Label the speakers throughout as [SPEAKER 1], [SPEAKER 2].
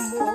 [SPEAKER 1] more.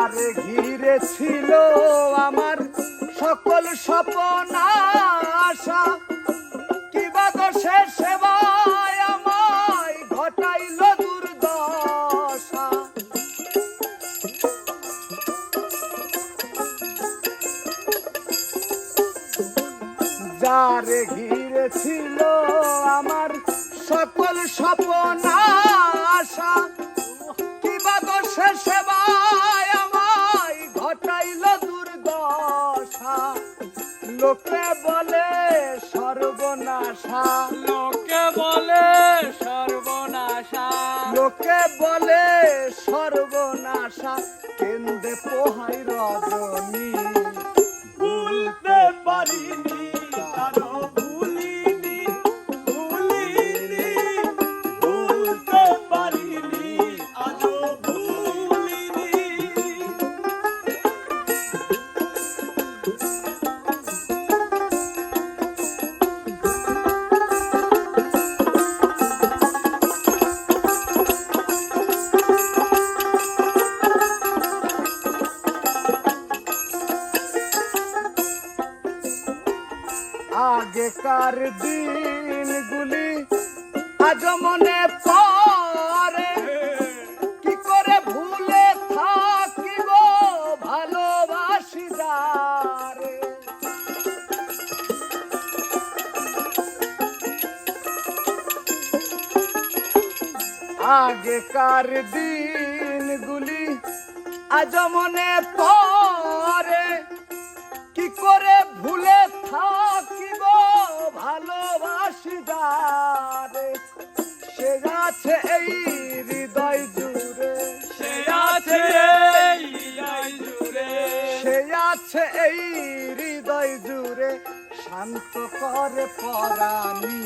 [SPEAKER 2] যার ঘিরে ছিল আমার সকল স্বপন, আশা। কিবা দোষে সেবায় আমায় ঘটাইল দুর্দশা। যার ঘিরে ছিল আমার সকল স্বপন লোকে বলে সর্বনাশা।
[SPEAKER 1] লোকে বলে সর্বনাশা।
[SPEAKER 2] লোকে বলে সর্বনাশা। কেন্দ্রে পোহাই রজনী। আগেকার দিনগুলি আজ মনে পড়ে। কি করে ভুলে থাকিব ভালোবাসি যারে আগেকার দিনগুলি আজ মনে পড়ে। আছে এই হৃদয় জুড়ে।
[SPEAKER 1] সে আছে এই আই জুড়ে।
[SPEAKER 2] সে আছে এই হৃদয় জুড়ে। শান্ত করে পরাণী।